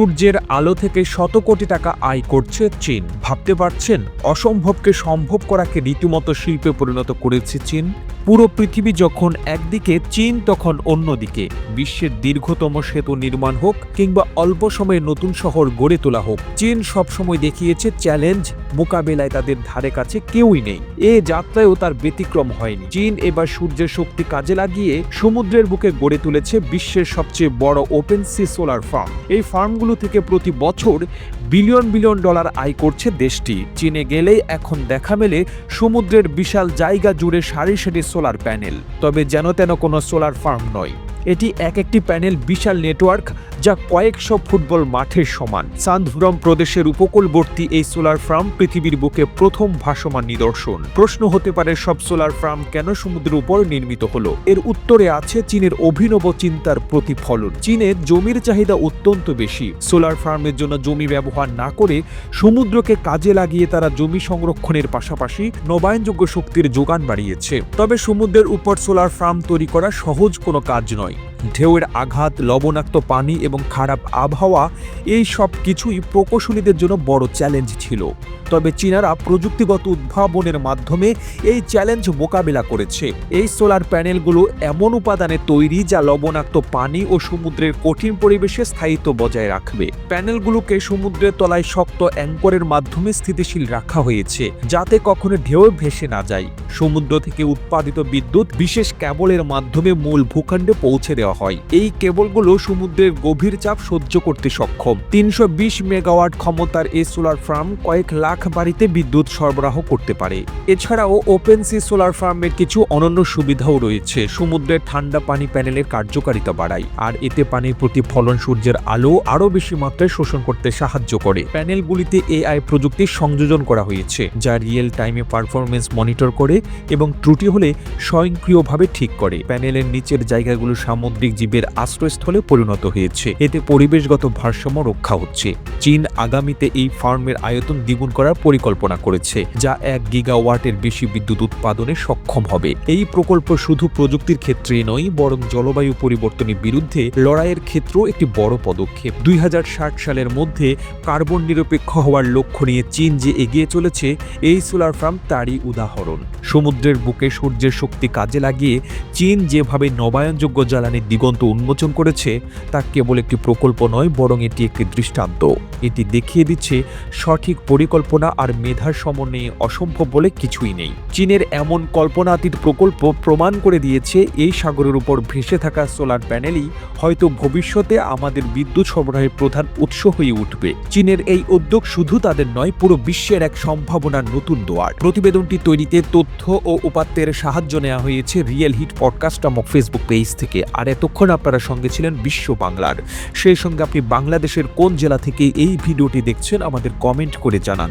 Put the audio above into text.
সূর্যের আলো থেকে শত কোটি টাকা আয় করছে চীন। ভাবতে পারছেন, অসম্ভবকে সম্ভব করাকে রীতিমতো শিল্পে পরিণত করেছে চীন? পুরো পৃথিবী যখন একদিকে, চীন তখন অন্যদিকে। বিশ্বের দীর্ঘতম সেতু নির্মাণ হোক কিংবা অল্প সময়ে নতুন শহর গড়ে তোলা হোক, চীন সবসময় দেখিয়েছে চ্যালেঞ্জ, মোকাবেলায় তাদের ধারে কাছে কেউই নেই। এ যাত্রায়ও তার ব্যতিক্রম হয়নি। চীন এবার সূর্যের শক্তি কাজে লাগিয়ে সমুদ্রের বুকে গড়ে তুলেছে বিশ্বের সবচেয়ে বড় ওপেন সি সোলার ফার্ম এই ফার্মগুলো থেকে প্রতি বছর বিলিয়ন বিলিয়ন ডলার আয় করছে দেশটি। চীনে গেলেই এখন দেখা মেলে সমুদ্রের বিশাল জায়গা জুড়ে সারি সারি সোলার প্যানেল। তবে যেন তেন কোনো সোলার ফার্ম নয়। এটি এক একটি প্যানেল বিশাল নেটওয়ার্ক যা কয়েকশো ফুটবল মাঠের সমান। সান্দভুরম প্রদেশের উপকূলবর্তী এই সোলার ফার্ম পৃথিবীর বুকে প্রথম ভাসমান নিদর্শন। প্রশ্ন হতে পারে, সব সোলার ফার্ম কেন সমুদ্রের উপর নির্মিত হলো? এর উত্তরে আছে চীনের অভিনব চিন্তার প্রতিফলন। চীনের জমির চাহিদা অত্যন্ত বেশি। সোলার ফার্মের জন্য জমি ব্যবহার না করে সমুদ্রকে কাজে লাগিয়ে তারা জমি সংরক্ষণের পাশাপাশি নবায়নযোগ্য শক্তির যোগান বাড়িয়েছে। তবে সমুদ্রের উপর সোলার ফার্ম তৈরি করা সহজ কোনো কাজ নয়। ঢেউয়ের আঘাত, লবণাক্ত পানি এবং খারাপ আবহাওয়া, এই সব কিছুই প্রকৌশলীদের জন্য বড় চ্যালেঞ্জ ছিল। তবে চীনারা প্রযুক্তিগত উদ্ভাবনের মাধ্যমে এই চ্যালেঞ্জ মোকাবিলা করেছে। এই সোলার প্যানেলগুলো এমন উপাদানে তৈরি যা লবণাক্ত পানি ও সমুদ্রের কঠিন পরিবেশে স্থায়িত্ব বজায় রাখবে। প্যানেলগুলোকে সমুদ্রের তলায় শক্ত অ্যাঙ্করের মাধ্যমে স্থিতিশীল রাখা হয়েছে, যাতে কখনো ঢেউ ভেসে না যায়। সমুদ্র থেকে উৎপাদিত বিদ্যুৎ বিশেষ ক্যাবলের মাধ্যমে মূল ভূখণ্ডে পৌঁছে দেওয়া হয়। এই কেবলগুলো সমুদ্রের গভীর চাপ সহ্য করতে সক্ষম। তিনশো বিশ মেগাওয়াট ক্ষমতার এই সোলার ফার্ম কয়েক লাখ বাড়িতে বিদ্যুৎ সরবরাহ করতে পারে। এছাড়াও ওপেন সি সোলার ফার্মের কিছু অনন্য সুবিধাও রয়েছে। সমুদ্রের ঠান্ডা পানি প্যানেলের কার্যকারিতা বাড়ায়, আর এতে পানির প্রতিফলন সূর্যের আলো আরও বেশি মাত্রায় শোষণ করতে সাহায্য করে। প্যানেলগুলিতে এআই প্রযুক্তির সংযোজন করা হয়েছে, যা রিয়েল টাইমে পারফরমেন্স মনিটর করে এবং ত্রুটি হলে স্বয়ংক্রিয়ভাবে ঠিক করে। প্যানেলের নিচের জায়গাগুলো সামুদ্রিক জীবের আশ্রয়স্থলে পরিণত হয়েছে। এতে পরিবেশগত ভারসাম্য রক্ষা হচ্ছে। চীন আগামীতে এই ফার্মের আয়তন দ্বিগুণ করার পরিকল্পনা করেছে, যা এক গিগাওয়াটের বেশি বিদ্যুৎ উৎপাদনে সক্ষম হবে। এই প্রকল্প শুধু প্রযুক্তির ক্ষেত্রে নয়, বরং জলবায়ু পরিবর্তনের বিরুদ্ধে লড়াইয়ের ক্ষেত্রেও একটি বড় পদক্ষেপ। দুই সালের মধ্যে কার্বন নিরপেক্ষ হওয়ার লক্ষ্য নিয়ে চীন যে এগিয়ে চলেছে, এই সোলার ফার্ম তারই উদাহরণ। সমুদ্রের বুকে সূর্যের শক্তি কাজে লাগিয়ে চীন যেভাবে নবায়নযোগ্য জ্বালানির দিগন্ত উন্মোচন করেছে, তা কেবল একটি প্রকল্প নয়, বরং এটি একটি দৃষ্টান্ত। এটি দেখিয়ে দিচ্ছে সঠিক পরিকল্পনা আর মেধার সমন্বয়ে অসম্ভব বলে কিছুই নেই। চীনের এমন কল্পনাতীত প্রকল্প প্রমাণ করে দিয়েছে, এই সাগরের উপর ভেসে থাকা সোলার প্যানেলই হয়তো ভবিষ্যতে আমাদের বিদ্যুৎ সরবরাহের প্রধান উৎস হয়ে উঠবে। চীনের এই উদ্যোগ শুধু তাদের নয়, পুরো বিশ্বের এক সম্ভাবনার নতুন দোয়ার। প্রতিবেদনটি তৈরিতে তথ্য ও উপাত্তের সাহায্য নেওয়া হয়েছে রিয়েল হিট পডকাস্ট নামক ফেসবুক পেজ থেকে। আর এতক্ষণ আপনারা সঙ্গে ছিলেন বিশ্ব বাংলার। সেই সঙ্গে আপনি বাংলাদেশের কোন জেলা থেকে এই ভিডিওটি দেখছেন, আমাদের কমেন্ট করে জানান।